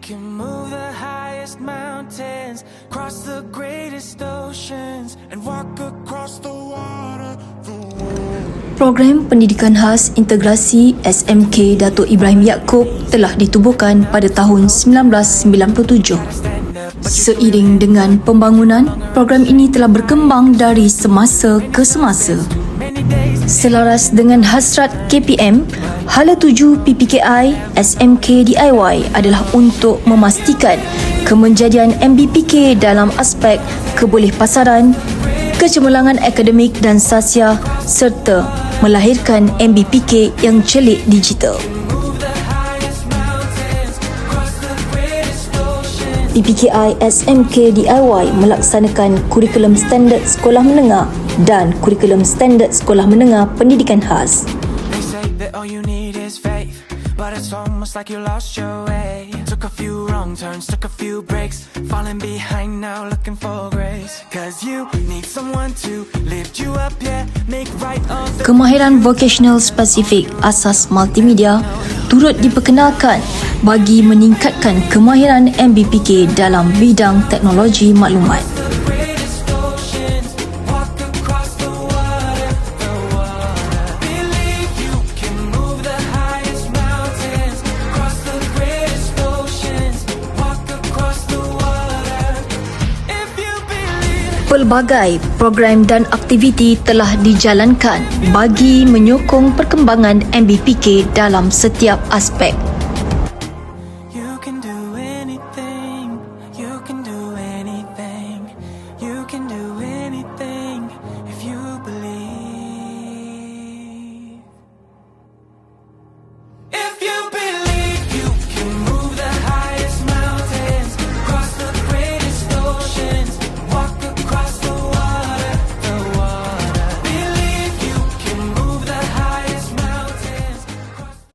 can move the highest mountains, cross the greatest oceans, and walk across the water. Program Pendidikan Khas Integrasi SMK Datuk Ibrahim Yaakob telah ditubuhkan pada tahun 1997. Seiring dengan pembangunan, program ini telah berkembang dari semasa ke semasa. Selaras dengan hasrat KPM, Hala 7 PPKI SMK DIY adalah untuk memastikan kemenjadian MBPK dalam aspek kebolehpasaran, kecemerlangan akademik dan sasia serta melahirkan MBPK yang celik digital. PPKI SMK DIY melaksanakan kurikulum standard sekolah menengah dan kurikulum standard sekolah menengah pendidikan khas. That all you need is faith, but it's almost like you lost your way. Took a few wrong turns, took a few breaks, falling behind now, looking for grace. Cause you need someone to lift you up, yeah, make right the Kemahiran vocational spesifik asas multimedia turut diperkenalkan bagi meningkatkan kemahiran MBPK dalam bidang teknologi maklumat. Pelbagai program dan aktiviti telah dijalankan bagi menyokong perkembangan MBPK dalam setiap aspek